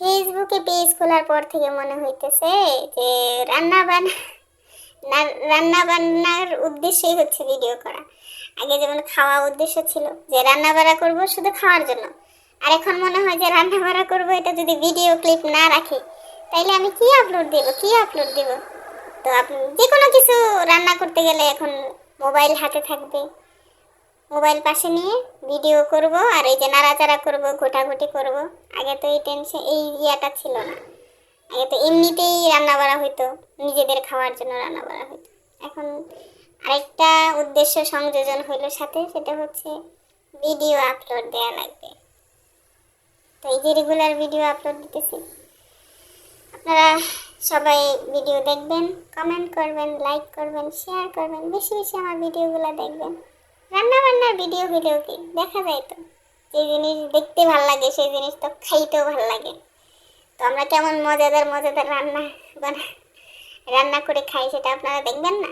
ফেসবুকে পেজ খোলার পর থেকে মনে হইতেছে যে রান্না বান্না রান্না বান্নার উদ্দেশ্যই হচ্ছে ভিডিও করা। আগে যেমন খাওয়া উদ্দেশ্য ছিল যে রান্না বাড়া করব শুধু খাওয়ার জন্য। আর এখন মনে হয় যে রান্না বাড়া করব এটা যদি ভিডিও ক্লিপ না রাখি, তাইলে আমি কি আপলোড দেব, কি আপলোড দেব? তো আপনি যে কোনো কিছু রান্না করতে গেলে এখন মোবাইল হাতে থাকবে। মোবাইল পাশে নিয়ে ভিডিও করব আর এই যে নাড়াচাড়া করব, ঘোটাঘুটি করব। আগে তো এই টেনশন এই ইয়াটা ছিল না। আগে তো এমনিতেই রান্না বাড়া হইতো, নিজেদের খাওয়ার জন্য রান্না বাড়া হইতো। এখন আরেকটা উদ্দেশ্য সংযোজন হইল সাথে, সেটা হচ্ছে ভিডিও আপলোড দেওয়া লাগবে। তো এই যে রেগুলার ভিডিও আপলোড দিতেছি। আপনারা সবাই ভিডিও দেখবেন কমেন্ট করবেন লাইক করবেন শেয়ার করবেন, বেশি বেশি আমার ভিডিওগুলো দেখবেন। রান্না বান্নার ভিডিও ভিডিও কি? দেখা যায় তো। যে জিনিস দেখতে ভালো লাগে, সেই জিনিস তো খাইতেও ভালো লাগে। তো আমরা কেমন মজাদার মজাদার রান্না বানা রান্না করে খাই, সেটা আপনারা দেখবেন না?